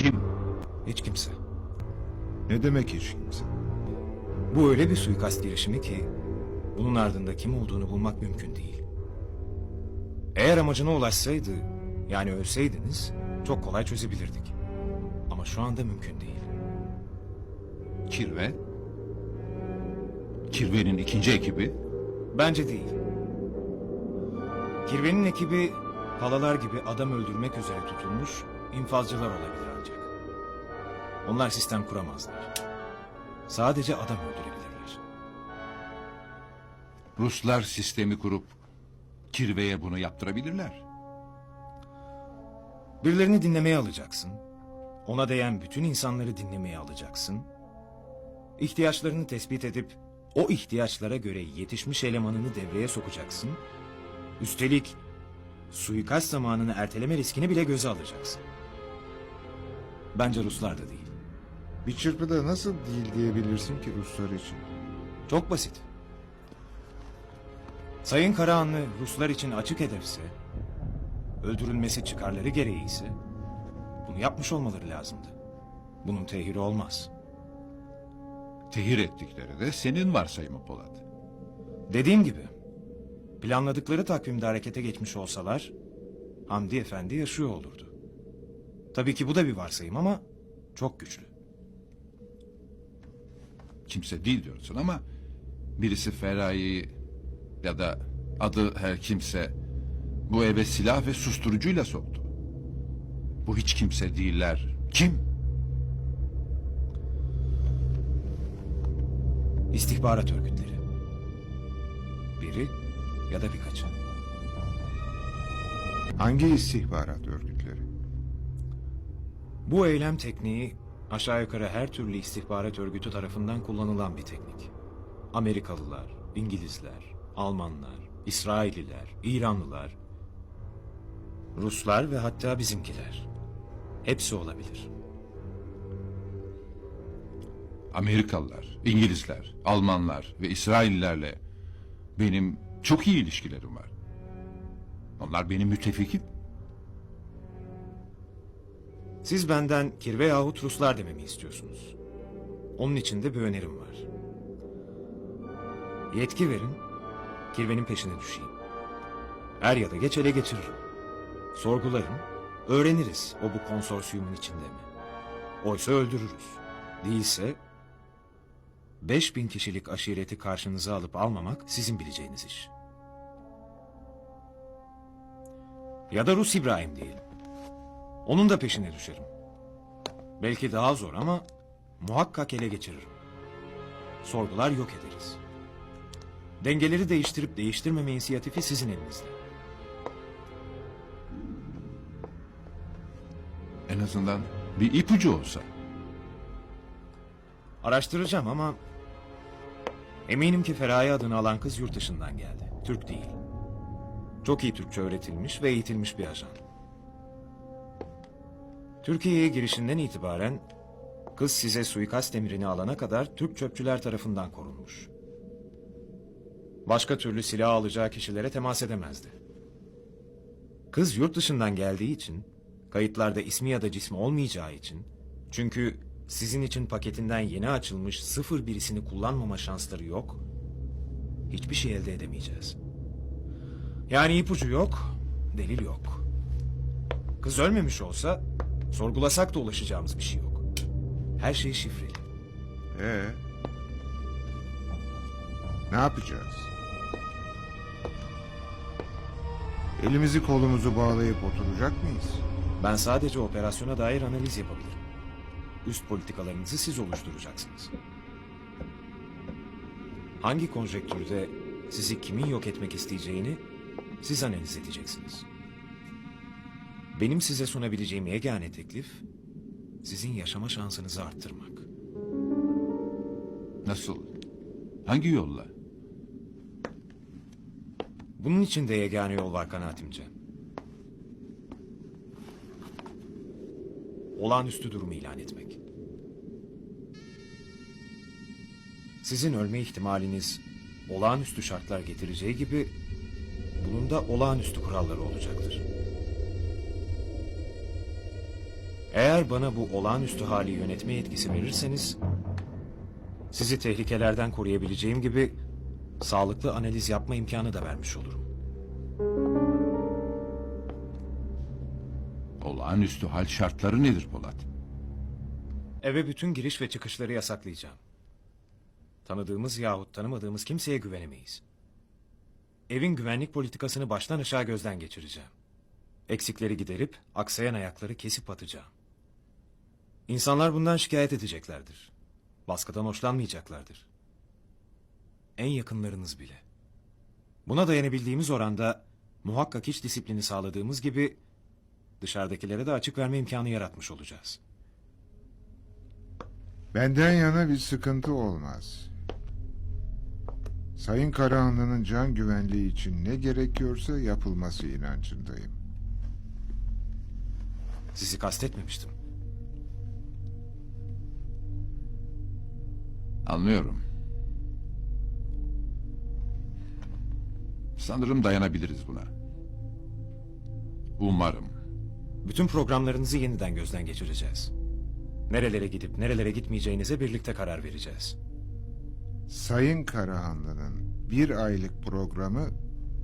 Kim? Hiç kimse. Ne demek hiç kimse? Bu öyle bir suikast girişimi ki bunun ardında kim olduğunu bulmak mümkün değil. Eğer amacına ulaşsaydı, yani ölseydiniz çok kolay çözebilirdik. Ama şu anda mümkün değil. Kirve? Kirve'nin ikinci ekibi? Bence değil. Kirvenin ekibi palalar gibi adam öldürmek üzere tutulmuş infazcılar olabilir ancak. Onlar sistem kuramazlar. Sadece adam öldürebilirler. Ruslar sistemi kurup Kirve'ye bunu yaptırabilirler. Birilerini dinlemeye alacaksın. Ona değen bütün insanları dinlemeye alacaksın. İhtiyaçlarını tespit edip o ihtiyaçlara göre yetişmiş elemanını devreye sokacaksın. Üstelik suikast zamanını erteleme riskini bile göze alacaksın. Bence Ruslar da değil. Bir çırpıda nasıl değil diyebilirsin ki Ruslar için? Çok basit. Sayın Karahanlı Ruslar için açık hedefse, öldürülmesi çıkarları gereği ise bunu yapmış olmaları lazımdı. Bunun tehiri olmaz. Tehir ettikleri de senin varsayımı Polat. Dediğim gibi, planladıkları takvimde harekete geçmiş olsalar, Hamdi Efendi yaşıyor olurdu. Tabii ki bu da bir varsayım ama çok güçlü. Kimse değil diyorsun ama birisi Feraye'yi ya da adı her kimse bu eve silah ve susturucuyla soktu. Bu hiç kimse değiller. Kim? İstihbarat örgütleri. Biri ya da birkaçı. Hangi istihbarat örgütleri? Bu eylem tekniği aşağı yukarı her türlü istihbarat örgütü tarafından kullanılan bir teknik. Amerikalılar, İngilizler, Almanlar, İsrailliler, İranlılar, Ruslar ve hatta bizimkiler. Hepsi olabilir. Amerikalılar, İngilizler, Almanlar ve İsraillilerle benim çok iyi ilişkilerim var. Onlar benim müttefikim. Siz benden Kirve yahut Ruslar dememi istiyorsunuz. Onun için de bir önerim var. Yetki verin, Kirve'nin peşine düşeyim. Er ya da geç ele geçiririm. Sorgularım, öğreniriz o bu konsorsiyumun içinde mi? Oysa öldürürüz. Değilse 5000 kişilik aşireti karşınıza alıp almamak sizin bileceğiniz iş. Ya da Rus İbrahim diyelim. Onun da peşine düşerim. Belki daha zor ama muhakkak ele geçiririm. Sorgular yok ederiz. Dengeleri değiştirip değiştirmeme inisiyatifi sizin elinizde. En azından bir ipucu olsa. Araştıracağım ama eminim ki Feraye adını alan kız yurt dışından geldi. Türk değil. Çok iyi Türkçe öğretilmiş ve eğitilmiş bir ajan. Türkiye'ye girişinden itibaren kız size suikast emrini alana kadar Türk çöpçüler tarafından korunmuş. Başka türlü silah alacağı kişilere temas edemezdi. Kız yurt dışından geldiği için, kayıtlarda ismi ya da cismi olmayacağı için, çünkü sizin için paketinden yeni açılmış sıfır birisini kullanmama şansları yok, hiçbir şey elde edemeyeceğiz. Yani ipucu yok, delil yok. Kız ölmemiş olsa, sorgulasak da ulaşacağımız bir şey yok. Her şey şifreli. Ee? Ne yapacağız? Elimizi kolumuzu bağlayıp oturacak mıyız? Ben sadece operasyona dair analiz yapabilirim. Üst politikalarınızı siz oluşturacaksınız. Hangi konjektürde sizi kimin yok etmek isteyeceğini siz analiz edeceksiniz. Benim size sunabileceğim yegane teklif sizin yaşama şansınızı arttırmak. Nasıl? Hangi yolla? Bunun için de yegane yol var kanaatimce. Olağanüstü durumu ilan etmek. Sizin ölme ihtimaliniz olağanüstü şartlar getireceği gibi bunun da olağanüstü kuralları olacaktır. Eğer bana bu olağanüstü hali yönetme yetkisi verirseniz, sizi tehlikelerden koruyabileceğim gibi sağlıklı analiz yapma imkanı da vermiş olurum. Olağanüstü hal şartları nedir Polat? Eve bütün giriş ve çıkışları yasaklayacağım. Tanıdığımız yahut tanımadığımız kimseye güvenemeyiz. Evin güvenlik politikasını baştan aşağı gözden geçireceğim. Eksikleri giderip aksayan ayakları kesip atacağım. İnsanlar bundan şikayet edeceklerdir. Baskıdan hoşlanmayacaklardır. En yakınlarınız bile. Buna dayanabildiğimiz oranda muhakkak iç disiplini sağladığımız gibi dışarıdakilere de açık verme imkanı yaratmış olacağız. Benden yana bir sıkıntı olmaz. Sayın Karahanlı'nın can güvenliği için ne gerekiyorsa yapılması inancındayım. Sizi kastetmemiştim. Anlıyorum. Sanırım dayanabiliriz buna. Umarım. Bütün programlarınızı yeniden gözden geçireceğiz. Nerelere gidip nerelere gitmeyeceğinize birlikte karar vereceğiz. Sayın Karahanlı'nın bir aylık programı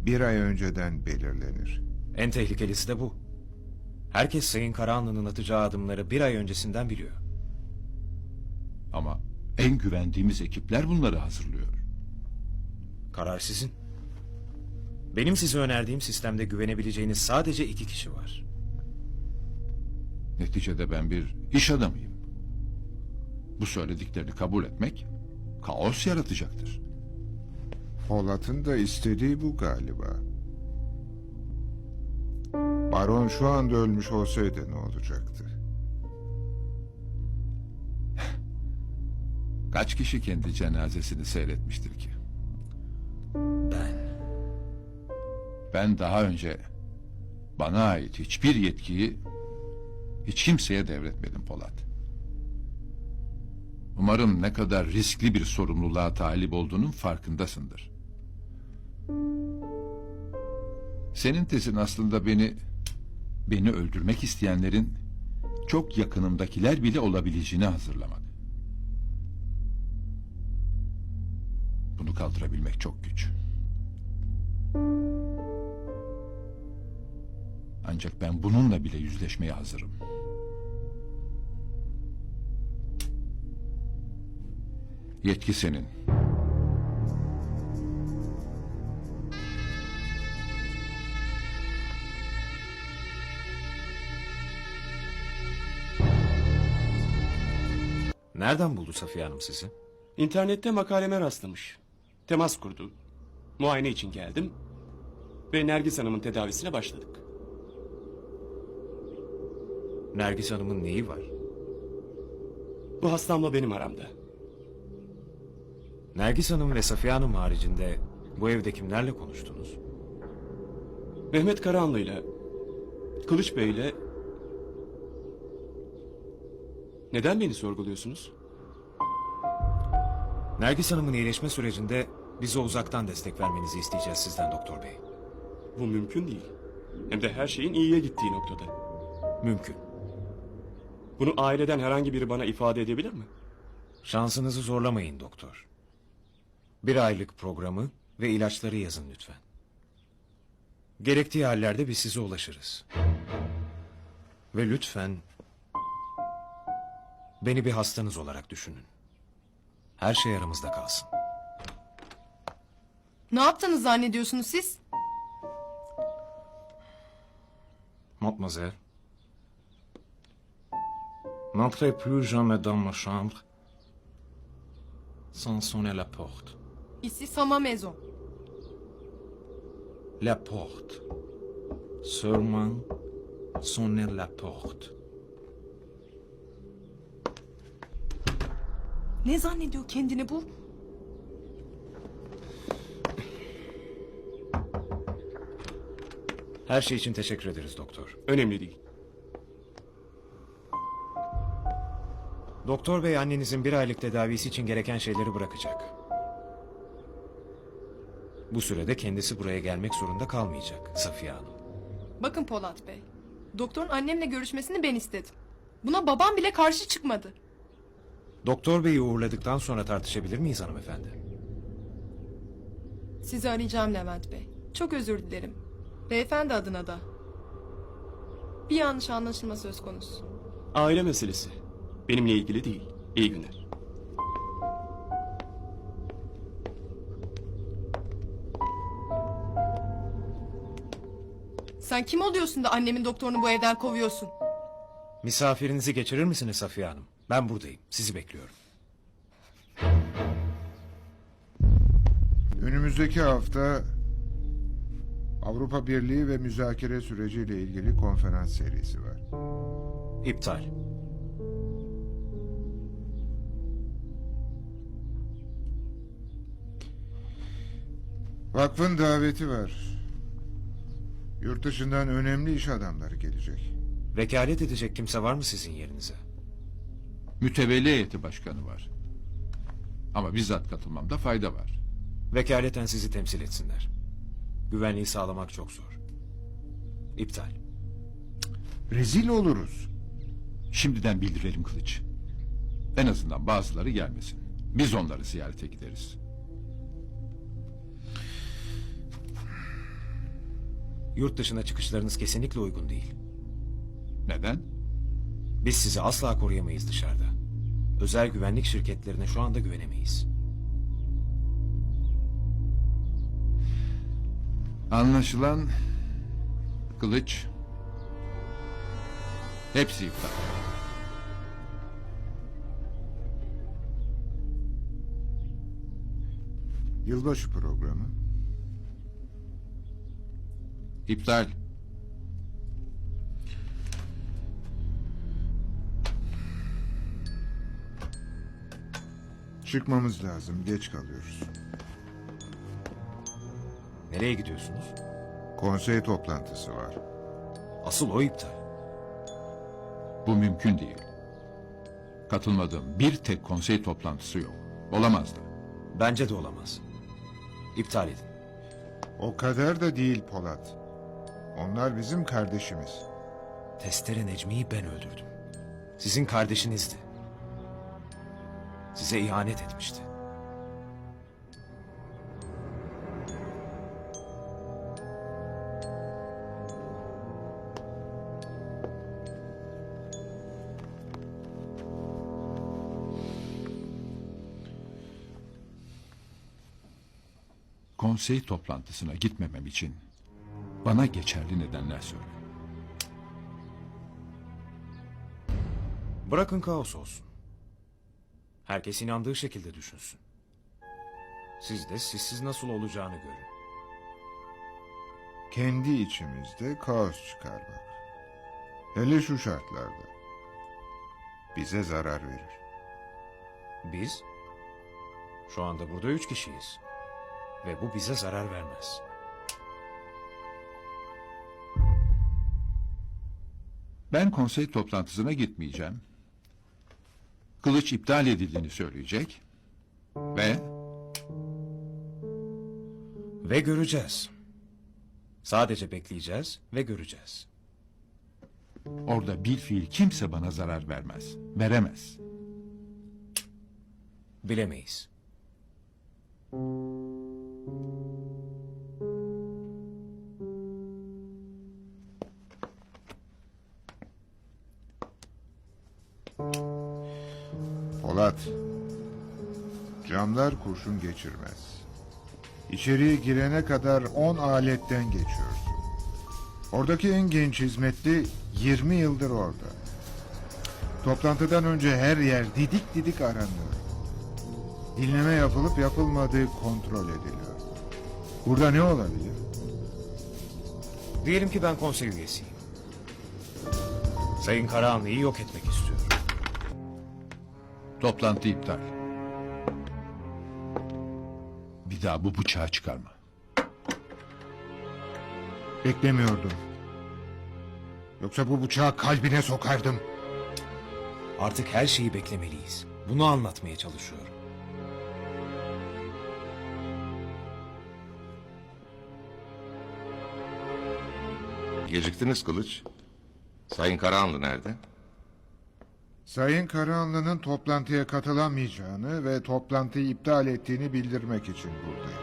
bir ay önceden belirlenir. En tehlikelisi de bu. Herkes Sayın Karahanlı'nın atacağı adımları bir ay öncesinden biliyor. Ama en güvendiğimiz ekipler bunları hazırlıyor. Karar sizin. Benim size önerdiğim sistemde güvenebileceğiniz sadece iki kişi var. Neticede ben bir iş adamıyım. Bu söylediklerini kabul etmek kaos yaratacaktır. Polat'ın da istediği bu galiba. Baron şu anda ölmüş olsaydı ne olacaktı? Kaç kişi kendi cenazesini seyretmiştir ki? Ben. Ben daha önce bana ait hiçbir yetkiyi hiç kimseye devretmedim Polat. Umarım ne kadar riskli bir sorumluluğa talip olduğunun farkındasındır. Senin tezin aslında beni beni öldürmek isteyenlerin çok yakınımdakiler bile olabileceğini hazırlamak. Kaldırabilmek çok güç. Ancak ben bununla bile yüzleşmeye hazırım. Yetki senin. Nereden buldu Safiye Hanım sizi? İnternette makaleme rastlamış. Temas kurdu. Muayene için geldim. Ve Nergis Hanım'ın tedavisine başladık. Nergis Hanım'ın neyi var? Bu hastamla benim aramda. Nergis Hanım ve Safiye Hanım haricinde bu evde kimlerle konuştunuz? Mehmet Karahanlı'yla, Kılıç Bey'le... Neden beni sorguluyorsunuz? Nergis Hanım'ın iyileşme sürecinde bize uzaktan destek vermenizi isteyeceğiz sizden doktor bey. Bu mümkün değil. Hem de her şeyin iyiye gittiği noktada. Mümkün. Bunu aileden herhangi biri bana ifade edebilir mi? Şansınızı zorlamayın doktor. Bir aylık programı ve ilaçları yazın lütfen. Gerektiği hallerde biz size ulaşırız. Ve lütfen beni bir hastanız olarak düşünün. Her şey aramızda kalsın. Ne yaptınız zannediyorsunuz siz? Mademoiselle. N'entrez plus jamais dans ma chambre sans sonner la porte. Ici sama maison. La porte. Seulement sonner la porte. Ne zannediyor kendini bu? Her şey için teşekkür ederiz doktor. Önemli değil. Doktor bey annenizin bir aylık tedavisi için gereken şeyleri bırakacak. Bu sürede kendisi buraya gelmek zorunda kalmayacak Safiye Hanım. Bakın Polat Bey. Doktorun annemle görüşmesini ben istedim. Buna babam bile karşı çıkmadı. Doktor beyi uğurladıktan sonra tartışabilir miyiz hanımefendi? Sizi arayacağım Levent Bey. Çok özür dilerim. Beyefendi adına da. Bir yanlış anlaşılma söz konusu. Aile meselesi. Benimle ilgili değil. İyi günler. Sen kim oluyorsun da annemin doktorunu bu evden kovuyorsun? Misafirinizi geçirir misiniz Safiye Hanım? Ben buradayım. Sizi bekliyorum. Önümüzdeki hafta Avrupa Birliği ve müzakere süreciyle ilgili konferans serisi var. İptal. Vakfın daveti var. Yurt dışından önemli iş adamları gelecek. Vekalet edecek kimse var mı sizin yerinize? Mütevelli heyeti başkanı var. Ama bizzat katılmamda fayda var. Vekaleten sizi temsil etsinler. Güvenliği sağlamak çok zor. İptal. Rezil oluruz. Şimdiden bildirelim Kılıç. En azından bazıları gelmesin. Biz onları ziyarete gideriz. Yurt dışına çıkışlarınız kesinlikle uygun değil. Neden? Biz sizi asla koruyamayız dışarıda. Özel güvenlik şirketlerine şu anda güvenemeyiz. Anlaşılan Kılıç hepsi iptal. Yılbaşı programı. İptal. Çıkmamız lazım. Geç kalıyoruz. Nereye gidiyorsunuz? Konsey toplantısı var. Asıl o iptal. Bu mümkün değil. Katılmadığım bir tek konsey toplantısı yok. Olamaz da. Bence de olamaz. İptal edin. O kadar da değil Polat. Onlar bizim kardeşimiz. Testere Necmi'yi ben öldürdüm. Sizin kardeşinizdi. Size ihanet etmişti. Konsey toplantısına gitmemem için bana geçerli nedenler söyle. Bırakın kaos olsun. Herkes inandığı şekilde düşünsün. Siz de sizsiz nasıl olacağını görün. Kendi içimizde kaos çıkar bak. Hele şu şartlarda. Bize zarar verir. Biz şu anda burada üç kişiyiz. Ve bu bize zarar vermez. Ben konsey toplantısına gitmeyeceğim. Kılıç iptal edildiğini söyleyecek. Ve Ve göreceğiz. Sadece bekleyeceğiz ve göreceğiz. orada bir fiil kimse bana zarar vermez. Veremez. Bilemeyiz. Polat. Camlar kurşun geçirmez. İçeriye girene kadar 10 aletten geçiyorsun. Oradaki en genç hizmetli 20 yıldır orada. Toplantıdan önce her yer didik didik aranıyor. Dinleme yapılıp yapılmadığı kontrol ediliyor. Burada ne olabilir? Diyelim ki ben konsey üyesiyim. Sayın Karahanlı'yı yok etmek istiyorum. Toplantı iptal. Bir daha bu bıçağı çıkarma. Beklemiyordum. Yoksa bu bıçağı kalbine sokardım. Artık her şeyi beklemeliyiz. Bunu anlatmaya çalışıyorum. Geciktiniz Kılıç. Sayın Karahanlı nerede? Sayın Karahanlı'nın toplantıya katılamayacağını ve toplantıyı iptal ettiğini bildirmek için buradayım.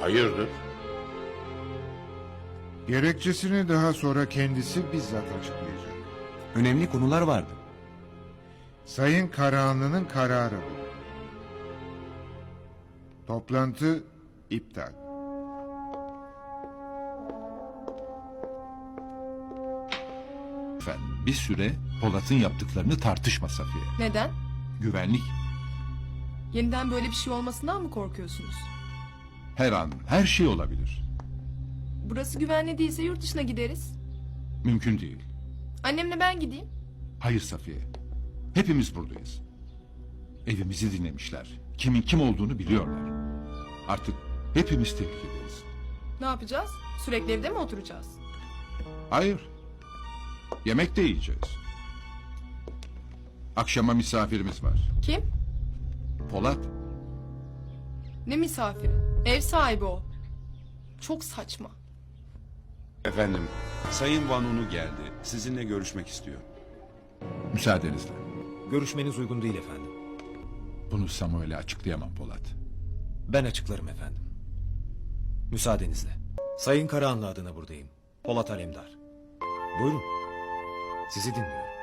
Hayırdır? Gerekçesini daha sonra kendisi bizzat açıklayacak. Önemli konular vardı. Sayın Karahanlı'nın kararı bu. Toplantı iptal. Efendim bir süre Polat'ın yaptıklarını tartışma Safiye. Neden? Güvenlik Yeniden böyle bir şey olmasından mı korkuyorsunuz? her an her şey olabilir. Burası güvenli değilse yurt dışına gideriz. Mümkün değil. Annemle ben gideyim. Hayır Safiye. Hepimiz buradayız. Evimizi dinlemişler. Kimin kim olduğunu biliyorlar. Artık hepimiz tehlikedeyiz. Ne yapacağız? Sürekli evde mi oturacağız? Hayır. Yemek de yiyeceğiz. Akşama misafirimiz var. Kim? Polat. Ne misafiri? Ev sahibi o. Çok saçma. Efendim, Sayın Vanunu geldi. Sizinle görüşmek istiyor. Müsaadenizle. Görüşmeniz uygun değil efendim. Bunu Samuel'e açıklayamam Polat. Ben açıklarım efendim. Müsaadenizle. Sayın Karahanlı adına buradayım. Polat Alemdar. Buyurun. Sizi dinliyorum.